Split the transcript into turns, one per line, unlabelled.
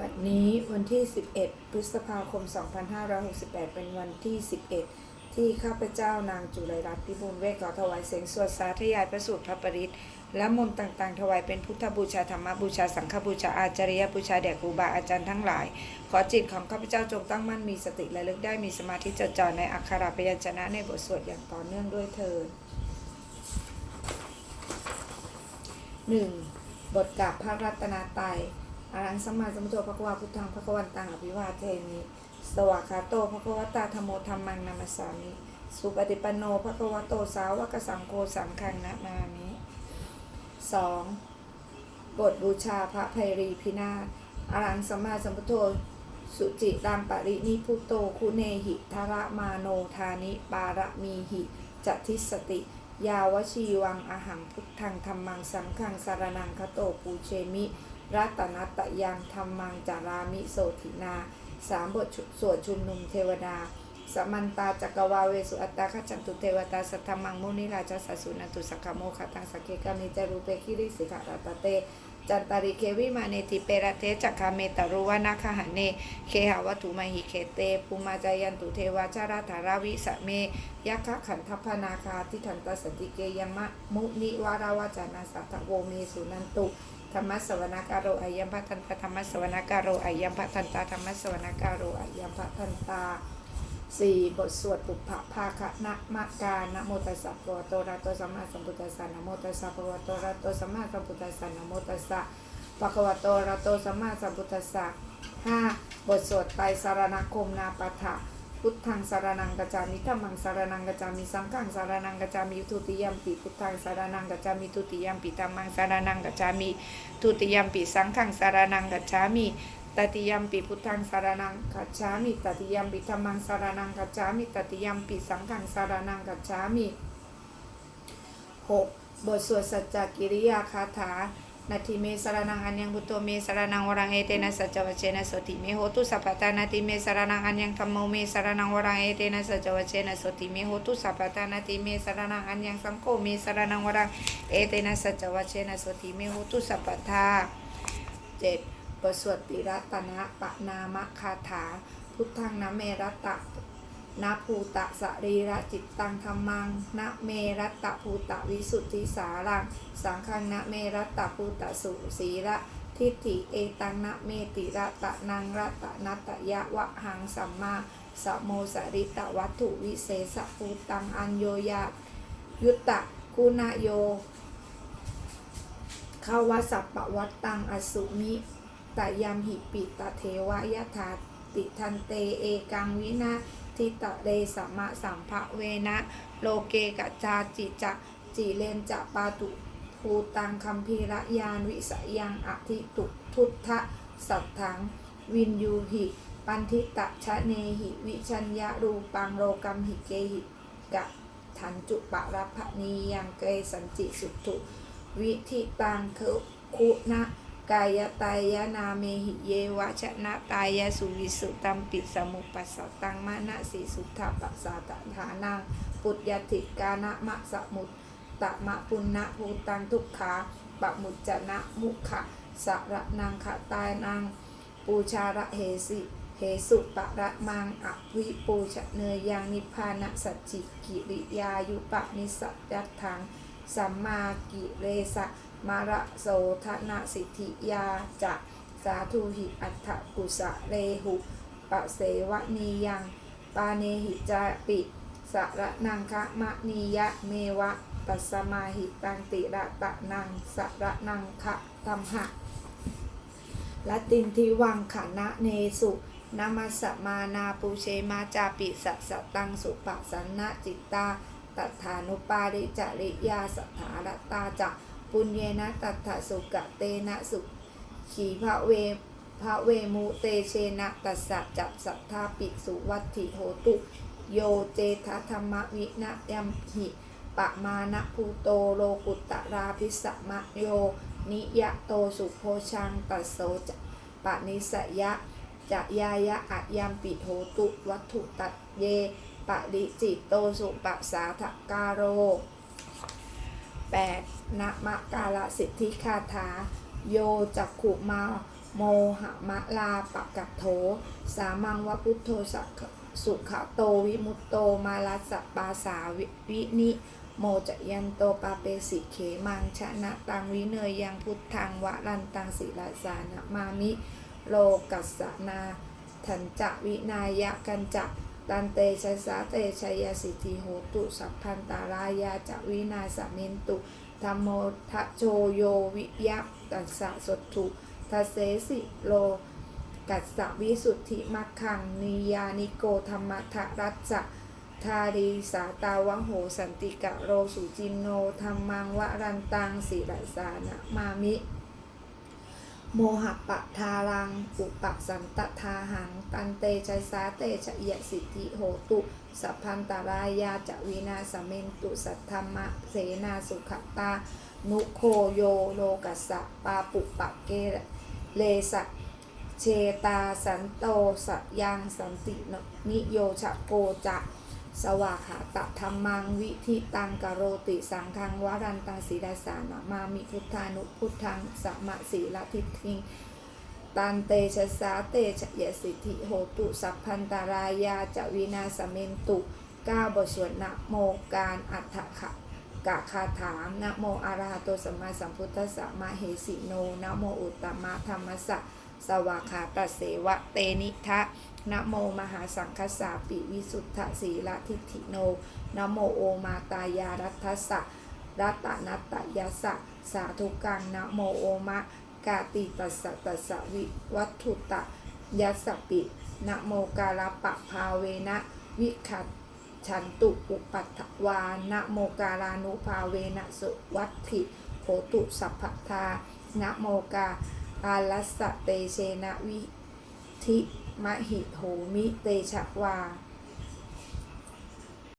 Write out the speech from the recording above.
บัดนี้วันที่ 11 พฤษภาคม 2568 เป็นวันที่ 11 ที่ข้าพเจ้านางจุไรรัตน์พิบูลเวกขอถวายเสียงสวดสาธยายประสูตรพระปริตและมนต์ต่างๆ ถวายเป็นพุทธบูชาธรรมบูชาสังฆบูชาอาจาริยบูชาแด่ครูบาอาจารย์ทั้งหลาย ขอจิตของข้าพเจ้าจงตั้งมั่นมีสติและลึกได้มีสมาธิจดจ่อในอักขระพยัญชนะในบทสวดอย่างต่อเนื่องด้วยเถิดหนึ่งบทกราบพระรัตนตรัย อรังสมมาสมพุทโธพระกวาพุทธังพระกวันตังอภิวาเทมิสวากาโตพระกวตาธรรมโมธรรมังนามัสามิ สุปฏิปันโนพระกวโตสาวกสังโฆสังฆังนะมามิสองบทบูชาพระไพรีพินาศอรังสมมาสมพุทโธสุจิตังปรินิพุโตคุเนหิทระมาโนทานิปาระมีหิจัติสติ ยาวชีวังอหังพุทธังธรรมังสังฆังสารนังคโตปูเชมิ รัตนัตตยังธรรมังจารามิโสถินาสามบทสวดชุมนุมเทวดาสมันตาจักรวาเวสุอัตตาขจันตุเทวตาสัทธมังมุนิราชสัสสุนันตุสักขโมขตังสักเกกามิจารุเปคิริสิกขาตเต จันตาริเควิมาเนติเปรเทจักขเมตารุวนาคหะเน เคหาวัตุมหิเคเตปุมาจายันตุเทวาชาราธาราวิสเมยักขะขันธพนาคาทิขันตสติเกยมะมุนิวาราวาจานาสัทธโวเมสุนันตุ ธรรมสวนาการโรอายัมพัทันตาธรรมสวนาการโรอายัมพัทันตาธรรมสวนาการโรอายัมพัทันตาสี่บทสวดปุพพะภาคะนะมะกานะโมตัสสะภะวะโตระโตสัมมาสัมพุทธัสสะนะโมตัสสะภะวะโตระโตสัมมาสัมพุทธัสสะนะโมตัสสะภะคะวะโตระโตสัมมาสัมพุทธัสสะห้าบทสวดไตรสารณคมนาปะทะ พุทธังสารนังกัจจามิธัมมังสารนังกัจจามิสังฆังสารนังกัจจามิทุติยมปิพุทธังสารนังกัจจามิทุติยมปิธัมมังสารนังกัจจามิทุติยมปิสังฆังสารนังกัจจามิตติยมปิพุทธังสารนังกัจจามิตติยมปิธัมมังสารนังกัจจามิตติยมปิสังฆังสารนังกัจจามิหกบทสวดสัจจกิริยาคาถา นาทิเมสารนังอัญญังพุทโธเมสารนังวรังเอเตนะสัจวัชเชนะสติเมโหตุสัพพตานาทิเมสารนังอัญญังธัมโมเมสารนังวรังเอเตนะสัจวัชเชนะสติเมโหตุสัพพตานาทิเมสารนังอัญญังสังโฆเมสารนังวรังเอเตนะสัจวัชเชนะสติเมโหตุสัพพทาเจ็ดบทสวดติรัตนะปะนามะคาถา พุทธังนะเมรัตตะ นะภูตะสรีระจิตตังธรรมังนะเมรัตตะภูตะวิสุทธิสารัง สังฆังนะเมรัตตะภูตะสุสีระทิฏฐิเอตังนะเมติระตะนังรัตะนัตตยะวะหังสัมมาสโมสริตะวัตถุวิเศษภูตังอัญโยยายุตตะคุณโยขาวสัพปวัตตังอสุมิตยามหิปิตะเทวายถาติทันเตเอกังวินา ทิตะเรสัมมะสัมภะเวนะ โลเกกะจาจิจะจิเลนจะปาตุภูตังคัมพีระยานวิสยังอธิตุทุทธะสัทถัง วินยูหิ ปันทิตะชะเนหิ วิชัญญารูปังโลกัมหิเกหิกะทันจุปะรัพนียังเกสันจิสุตุวิธิตังคือคุณะ กายตายะนาเมหิเยวะชนะตายะสุวิสุตัมปิสมุปัสสตังมานะสีสุทธาปัสสะตฐานังปุจยติกานะมะสมุตตะมะปุณณะภูตังทุกขาปะมุจจนะมุขะสะระนังขะตายนังปูชาระเหสิเหสุปะระมังอวิปูชะเนยยังนิพพานะสัจจิกิริยายุปะนิสัจยัตถัง สัมมากิเรสะมาระโสธนะสิทธิยาจะสาธุหิอัฏฐกุสะเรหุปะเสวนียังปาเนหิจาปิสะระนังคะมะนียะเมวะตัสสมาหิตังติระตะนังสะระนังคะตัมหะละตินทิวังขานะเนสุนามัสมานาปูเชมาจาปิสัสสะตังสุปะสันนะจิตตา ตัฐานุปาริจริยาสัทธารตาจะปุญเยนะตัฏฐสุกะเตนะสุขีพระเวพระเวมุเตเชนะตัสสะจับสัทธาปิสุวัตถิโหตุ โยเจทธรรมวินะยัมหิปะมานะภูโตโลกุตตราพิสมะโย นิยะโตสุโพชังตัสโสจะปะนิสยะจะยายะอะยัมปิโหตุ วัตถุตัดเยปะริจิตโตสุปะสาทกาโร 8. นะมะกาลสิทธิคาถา โยจักขุมาโมหะมะลาปะกัตโถ สามังวะพุทโธสักขสุขโตวิมุตโตมาลัสสะปาสาวิวินิโมจะยันโตปาเปสิเขมังชนะตังวิเนยยังพุทธังวะรันตังศิลาสานะมามิ โลกัสนา ถันจะวินายะกันจะ ตันเตชัสสะเตชัยสิทธิโหตุสัพพันตารายาจวินาสเมนตุธรรมโมทะโชโยวิยะตัสสะสดถุทเสสิโล กัสสะวิสุทธิมัคคังนิยานิโกธรรมทะรัจจะทารีสาตาวะโหสันติกะโรสุจินโนธรรมังวรันตังศิรสานะมามิ โมหะปะทารังอุปสันตทาหัง ตันเตชัยสาเตชะเยสิทธิโหตุ สัพพันตารายาจะวินาสเมนตุสัทธรรมะเสนาสุขตา นุโคโยโลกัสสะปาปุปะเกเลสะเชตาสันโตสยังสันตินิโยชะโกจะ สวาขาตะธรรมังวิธิตังกโรติสังฆังวรันตังสีดาสานามามิพุทธานุพุทธังสัมมะสีลทิทิงตันเตชะสาเตชะยสิทธิโหตุสัพพันตารายาจะวินาสเมนตุก้าบทสวดนะโมการอัฏฐขะกะคาถามนะโมอาราหะโตสัมมาสัมพุทธัสสะมาเหสิโนนะโมอุตตมะธรรมสสะ สวากขาตเสวะเตนิทะนะโมมหาสังคสาปิวิสุทธสีละทิฏฐิโนนะโมโอมาตายารัตสะรัตตนัตตยัสสะสาธุกังนะโมโอมะกาติตัสสะตัสสะวิวัตถุตะยัสสปินะโมกาลปะภาเวนะวิคัตฉันตุอุปัฏฐวานะโมกาลานุภาเวนะสุวัตถิโหตุสัพพทานะโมกา อาลัสสะเตเชนะวิธิมหิโหมิเตชะวา